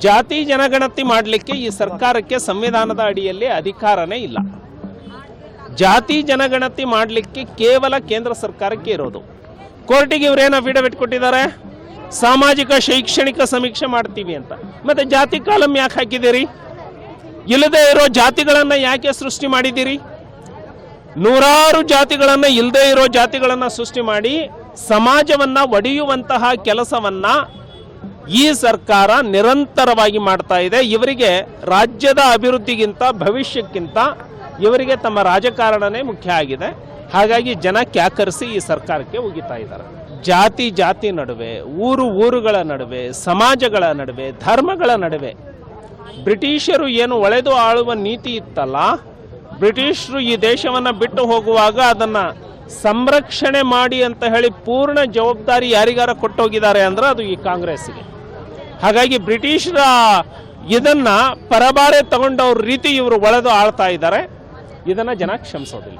ಜಾತಿ ಜನಗಣತಿ ಮಾಡಲಿಕ್ಕೆ ಈ ಸರ್ಕಾರಕ್ಕೆ ಸಂವಿಧಾನದ ಅಡಿಯಲ್ಲಿ ಅಧಿಕಾರನೇ ಇಲ್ಲ. ಜಾತಿ ಜನಗಣತಿ ಮಾಡಲಿಕ್ಕೆ ಕೇವಲ ಕೇಂದ್ರ ಸರ್ಕಾರಕ್ಕೆ ಇರೋದು. ಕೋರ್ಟಿಗೆ ಇವರೇನು ಅಫಿಡವಿಟ್ ಕೊಟ್ಟಿದ್ದಾರೆ? ಸಾಮಾಜಿಕ, ಶೈಕ್ಷಣಿಕ ಸಮೀಕ್ಷೆ ಮಾಡ್ತೀವಿ ಅಂತ. ಮತ್ತೆ ಜಾತಿ ಕಾಲಂ ಯಾಕೆ ಹಾಕಿದ್ದೀರಿ? ಇಲ್ಲದೆ ಇರೋ ಜಾತಿಗಳನ್ನು ಯಾಕೆ ಸೃಷ್ಟಿ ಮಾಡಿದ್ದೀರಿ? ನೂರಾರು ಜಾತಿಗಳನ್ನು ಇಲ್ಲದೆ ಇರೋ ಜಾತಿಗಳನ್ನು ಸೃಷ್ಟಿ ಮಾಡಿ ಸಮಾಜವನ್ನ ಒಡೆಯುವಂತಹ ಕೆಲಸವನ್ನ ಈ ಸರ್ಕಾರ ನಿರಂತರವಾಗಿ ಮಾಡ್ತಾ ಇದೆ. ಇವರಿಗೆ ರಾಜ್ಯದ ಅಭಿವೃದ್ಧಿಗಿಂತ ಭವಿಷ್ಯಕ್ಕಿಂತ ಇವರಿಗೆ ತಮ್ಮ ರಾಜಕಾರಣನೇ ಮುಖ್ಯ ಆಗಿದೆ. ಹಾಗಾಗಿ ಜನ ಕ್ಯಾಕರಿಸಿ ಈ ಸರ್ಕಾರಕ್ಕೆ ಉಗಿತಾ ಇದ್ದಾರೆ. ಜಾತಿ ಜಾತಿ ನಡುವೆ, ಊರು, ಊರುಗಳ ನಡುವೆ, ಸಮಾಜಗಳ ನಡುವೆ, ಧರ್ಮಗಳ ನಡುವೆ. ಬ್ರಿಟಿಷರು ಏನು ಒಳೆದು ಆಳುವ ನೀತಿ ಇತ್ತಲ್ಲ? ಬ್ರಿಟಿಷರು ಈ ದೇಶವನ್ನು ಬಿಟ್ಟು ಹೋಗುವಾಗ ಅದನ್ನು ಸಂರಕ್ಷಣೆ ಮಾಡಿ ಅಂತ ಹೇಳಿ ಪೂರ್ಣ ಜವಾಬ್ದಾರಿ ಯಾರಿಗಾರ ಕೊಟ್ಟೋಗಿದ್ದಾರೆ ಅಂದ್ರೆ ಅದು ಈ ಕಾಂಗ್ರೆಸ್ಗೆ ಹಾಗಾಗಿ ಬ್ರಿಟಿಷರ ಇದನ್ನ ಪರಬಾರೆ ತಗೊಂಡವ್ರ ರೀತಿ ಇವರು ಒಳೆದು ಆಳ್ತಾ ಇದ್ದಾರೆ. ಇದನ್ನ ಜನ ಕ್ಷಮಿಸೋದಿಲ್ಲ.